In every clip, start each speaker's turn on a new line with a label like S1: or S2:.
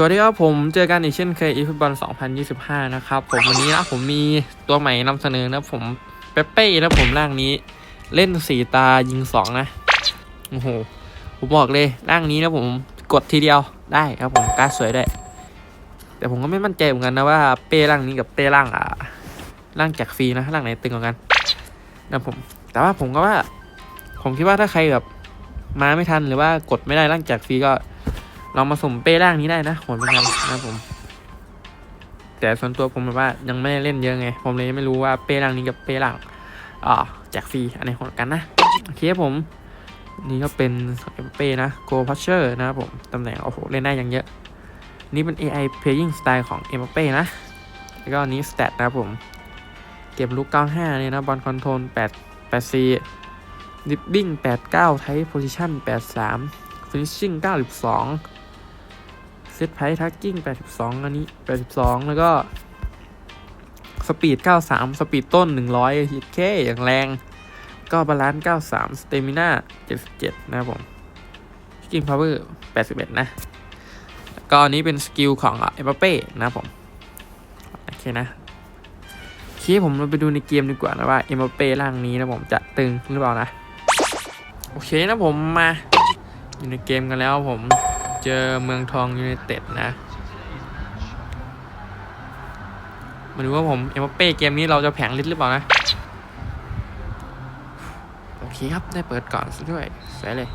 S1: สวัสดีครับผมเจอกันอีกเช่นเคยอีฟุตบอล 2025 นะครับ ผมวันนี้นะผมมีตัวใหม่นำเสนอนะผมเปเป้นะผมร่างนี้ เล่นสีตายิง2นะโอ้โหผมบอกเลยร่างนี้นะผมกดทีเดียวได้ครับผมการดสวยด้ แต่ผมก็ไม่มั่นใจเหมือนกันนะว่าเป้ร่างนี้กับเป้ร่างอ่าร่างแจกฟรีนะร่างไหนตึงกว่ากันนะผม แต่ว่าผมก็ว่า ผมคิดว่าถ้าใครแบบมาไม่ทันหรือว่ากดไม่ได้ร่างแจกฟรีก็ ลองมาสุ่มเป้ร่างนี้ได้นะโหดเหมือนกันนะครับผม แต่ส่วนตัวผมแบบว่ายังไม่ได้เล่นเยอะไง ผมเลยไม่รู้ว่าเป้ร่างนี้กับเป้ร่างอ่าแจกฟรีอันไหนโหดกันนะโอเคผม นี่ก็เป็นเป้นะโกพัชเชอร์นะครับผมตำแหน่งโอ้โหเล่นได้ยังเยอะ นี่เป็น AI playing style ของเอ็มเป้นะแล้วก็อันนี้ stat นะครับผม เก็บลูก 95 เนี่ยนะบอลคอนโทรล8 84ดิบบิ้ง89ไทป์โพซิชั่น83 finishing 92 เซตไพทักกิ้ง 82 อันนี้ 82 แล้วก็ สปีด 93 สปีดต้น 100ฮิตเคอย่างแรง ก็บาลานซ์ 93 สเตมิน่า 77 นะครับผมสกิลพาวเวอร์ 81 นะ ก็อันนี้เป็นสกิลของเอ็มบัปเป้นะครับผม โอเคนะโอเคผมเราไปดูในเกมดีกว่านะว่าเอ็มบัปเป้ร่างนี้นะผมจะตึงหรือเปล่านะ โอเคนะผมมาอยู่ในเกมกันแล้วผม เจอเมืองทองยูไนเต็ดนะมาดูว่าผม เอ็มบัปเป้เกมนี้เราจะแผงลิตหรือเปล่านะ โอเคครับ ได้เปิดก่อนซะด้วยสวยเลย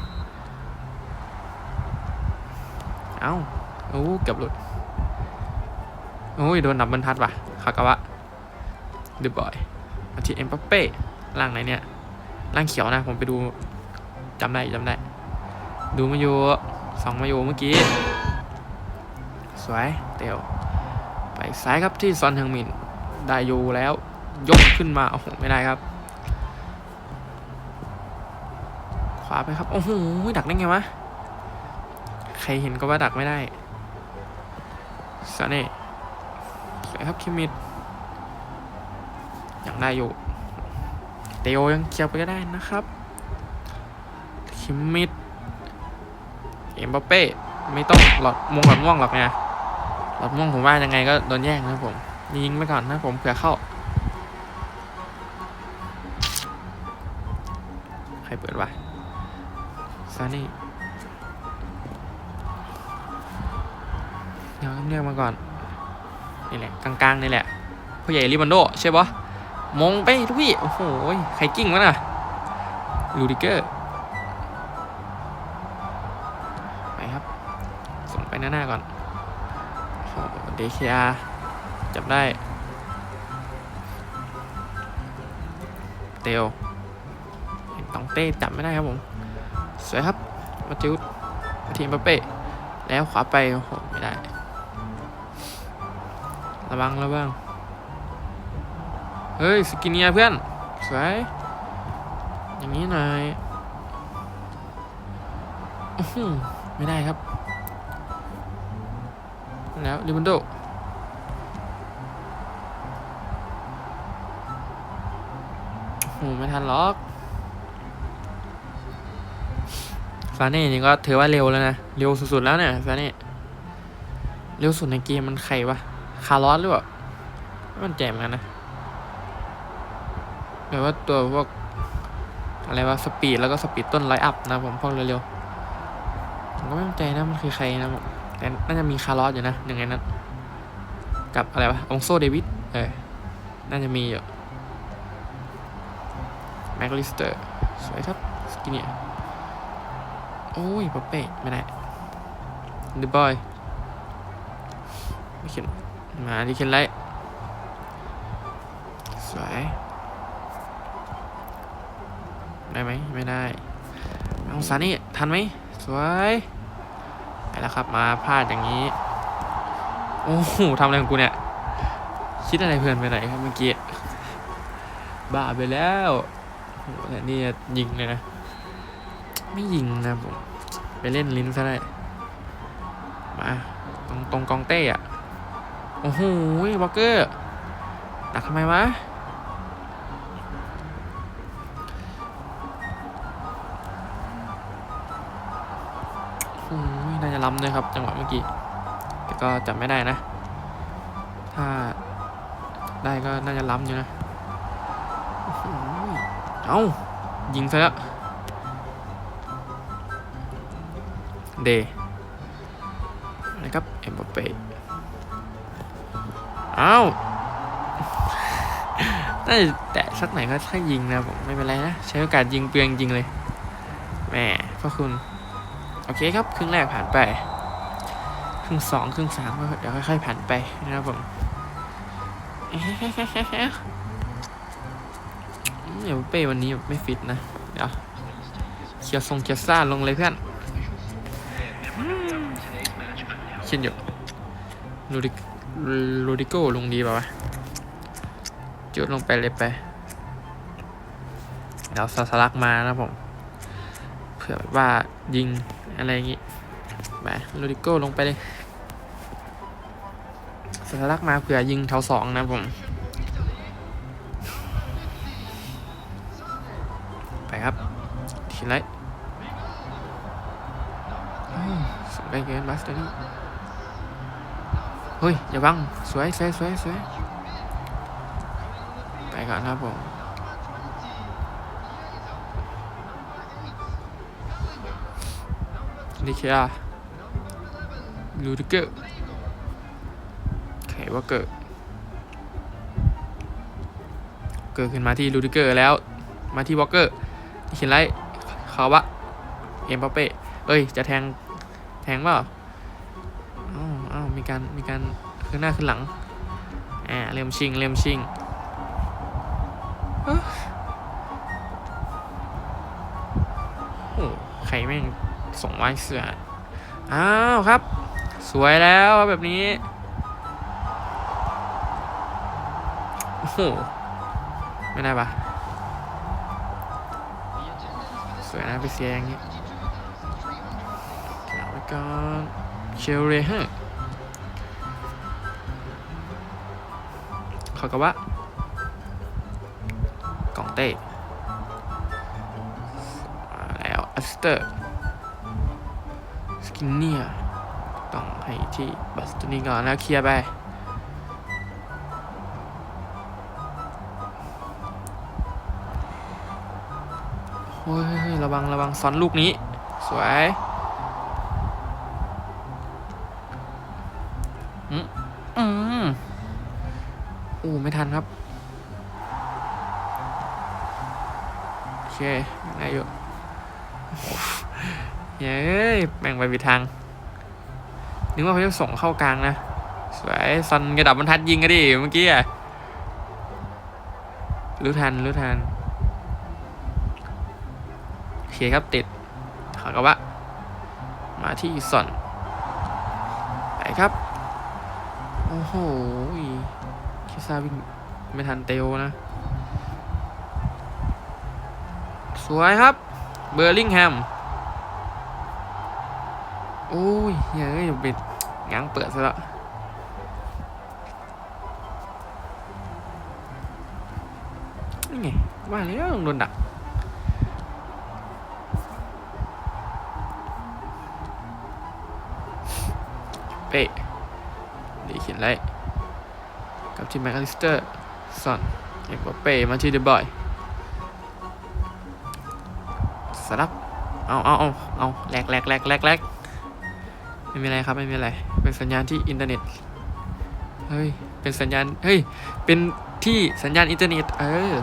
S1: เอ้า โอ้เกือบหลุด โอ้ย โดนดับบรรทัดว่ะคากาวะดูบ่อยมาที่เอ็มบัปเป้ล่างไหนเนี่ยล่างเขียวนะ ผมไปดูจำได้จำได้ ดูมาอยู่ สองมาอยู่เมื่อกี้ สวยเตียวไปซ้ายครับที่ซอนเฮงมินได้อยู่แล้ว ยกขึ้นมาโอ้โหไม่ได้ครับ ขวาไปครับ โอ้โหดักได้ไงวะ ใครเห็นก็ว่าดักไม่ได้ซาเน่สวยครับคิมมิดยังได้อยู่เตียวยังเคียวไปก็ได้นะครับคิมมิด เอ็มบัปเป้ไม่ต้องหลอดมงหลอดม่วงหรอกไงหลอดม่วงผมว่ายังไงก็โดนแย่งนะผมยิงไปก่อนนะผมเผื่อเข้าใครเปิดวะซานี่เดี๋ยวต้องเรียกมาก่อนนี่แหละกลางๆนี่แหละผู้ใหญ่ริบันโดใช่ปะมงไปทุกพี่โอ้โหใครกิ้งวะน่ะลูดิเกอร์ หน้าหน้าก่อนโอ้เดคอาจับได้ เตลเห็นตองเต้จับไม่ได้ครับผม สวยครับ มาติวมาทีมปาเป้แล้วขวาไปโอ้โหไม่ได้ ระวังระวังเฮ้ย สกินเนียเพื่อน สวย อย่างนี้หน่อยไม่ได้ครับ แล้วลิบันโดโอ้โหไม่ทันหรอกฟาเน่นี่ก็ถือว่าเร็วแล้วนะ เร็วสุดๆแล้วเนี่ยฟาเน่เร็วสุดในเกมมันใครวะ คาร์ลอสหรือเปล่าไม่มันแจ่มนกันนะแบบว่าตัวพวกอะไรวะสปีดแล้วก็สปีดต้นไลท์อัพนะผมพวกเร็วๆผมก็ไม่มั่ใจนะมันคือใครนะผม แต่น่าจะมีคาร์ลอสอยู่นะหนึ่งนั้นกับอะไรวะองโซเดวิดเออน่าจะมีอยู่แม็กลิสเตอร์สวยครับสกินเนี่ยโอ้ยปะเป้ไม่ได้เดูบอยไม่เขียนมาดิเคนไลท์สวยได้ไหมไม่ได้เอาซานี่ทันไหมสวย ไปแล้วครับมาพลาดอย่างนี้ โอ้โหทำอะไรของกูเนี่ย คิดอะไรเพลินไปไหนครับเมื่อกี้ บ้าไปแล้วโอ้โหแต่นี่ยิงเลยนะ ไม่ยิงนะผม ไปเล่นลิ้นซะได้มาตรงตรงกองเต้อะโอ้โหบล็อกเกอร์ดักทำไมวะำเลยครับ จังหวะเมื่อกี้แต่ก็ก็จำไม่ได้นะ ถ้าได้ก็น่าจะล้ำอยู่นะอื้อหือเอ้ายิงซะแล้วเดนะครับ เอ็มบัปเป้เอ้าน่าจะแตะสักไหนก็ถ้ายิงนะผมไม่เป็นไรนะ ใช้โอกาสยิงเปลืองจริงเลยแหมพระคุณ โอเคครับ ครึ่งแรกผ่านไป ครึ่งสองครึ่งสามก็เดี๋ยวค่อยๆผ่านไปนะครับผมเดี๋ยวเป้วันนี้ไม่ฟิตนะ เดี๋ยวเคียวทรงเคียวซ่าลงเลยเพื่อนเช่นอยู่ลูดิลูดิโก้ลงดีป่าวะจุดลงไปเลยไปเดี๋ยวซาสลักมานะผมเผื่อว่ายิง อะไรอย่างงี้ไปลูดิโก้ลงไปเลยซาสลักมาเผื่อยิงแถวสองนะผม ไปครับทีไรอ้าวสวยเกินบัสเตอรี่เฮ้ย อย่าบัง สวยสวยสวยสวยไปก่อนครับผม นี่คือลูดิเกอร์ไขว่าเกิด เกิดขึ้นมาที่ลูดิเกอร์แล้ว มาที่วอลเกอร์ที่เขียนไลท์คาวะเอ็มบัปเป้ เอ้ย จะแทง แทงเปล่าอ้าวอ้าวมีการ มีการขึ้นหน้าขึ้นหลัง อ่า เริ่มชิง เริ่มชิงโอ้ใครแม่ง ส่งไว้เสืออ้าวครับ สวยแล้วแบบนี้โอ้โหไม่ได้ปะสวยนะไปเสียอย่างนี้แล้วก็เชลเรฮะขากาวะกล่องเต้แล้วอัสเตอร์ กินเนียต้องให้ที่บัสตัวนี้ก่อนแล้วเคลียร์ไปโอ้ยระวังระวังซ้อนลูกนี้ สวยอืมอืมอู้ไม่ทันครับ โอเคยังไงอยู่ เย้ยแบ่งไปผิดทาง นึกว่าเขาจะส่งเข้ากลางนะ สวยซันกระดับบรรทัดยิงกันดิเมื่อกี้อะรู้ทันรู้ทันโอเคครับติดขากาวะมาที่ส่อนไปครับ โอ้โหคิซาวิ่งไม่ทันเตลนะ สวยครับ เบอร์ลิงแฮม โอ้ยเฮ้ยปิดง้างเปิดซะแล้วนี่ไงว่าแล้วต้องโดนดักเป้ดีเขียนไรกับที่แม็กอลิสเตอร์ซอนเอ็มบัปเป้มาที่เดบอยสลับเอาเอาเอาเอาแลกแหลกแหลกแหลกแหลก ไม่มีอะไรครับไม่มีอะไร เป็นสัญญาณที่อินเทอร์เน็ต เฮ้ย เป็นสัญญาณ เฮ้ย เป็นที่สัญญาณอินเทอร์เน็ต เออ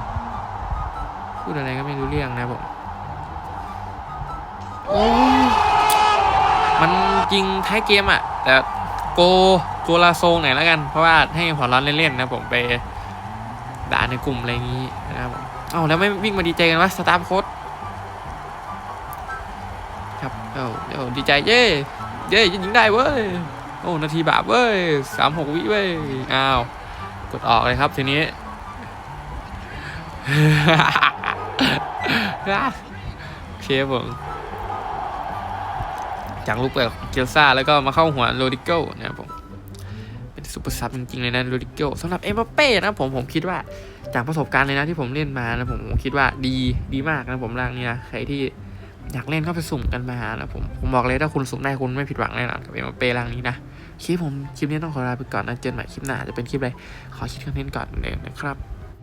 S1: พูดอะไรก็ไม่รู้เรื่องนะผมโอ้มันจริงท้ายเกมอะแต่โกโกลาโซงไหนแล้วกัน เพราะว่าให้หัวร้อนเล่นๆนะผมไปด่าในกลุ่มอะไรอย่างนี้นะครับผมเอ้าแล้วไม่วิ่งมาดีใจกันวะสตาร์โค้ดครับเอ้าเดี๋ยวดีใจเย้ เย้ยิงได้เว้ย โอ้นาทีบาปเว้ยสามหกวิเว้ย อ้าว กดออกเลยครับทีนี้โอเคผมจากลูกเปิดเกียร์ซ่าแล้วก็มาเข้าหัวโรดิโก้นะครับผม เป็นซุปเปอร์ซับจริงๆเลยนะโรดิโก้สำหรับเอ็มบัปเป้นะผมผมคิดว่าจากประสบการณ์เลยนะที่ผมเล่นมานะผมผมคิดว่าดีดีมากนะผมร่างนี้นะใครที่ อยากเล่นก็ไปสุ่มกันมานะผมผมบอกเลยถ้าคุณสุ่มได้คุณไม่ผิดหวังแน่นอนกับเอ็มเป้ร่างนี้นะคลิปผมคลิปนี้ต้องขอลาไปก่อนนะเจอกันใหม่คลิปหน้าจะเป็นคลิปอะไรขอคิดคอนเทนต์ก่อนเลยนะครับ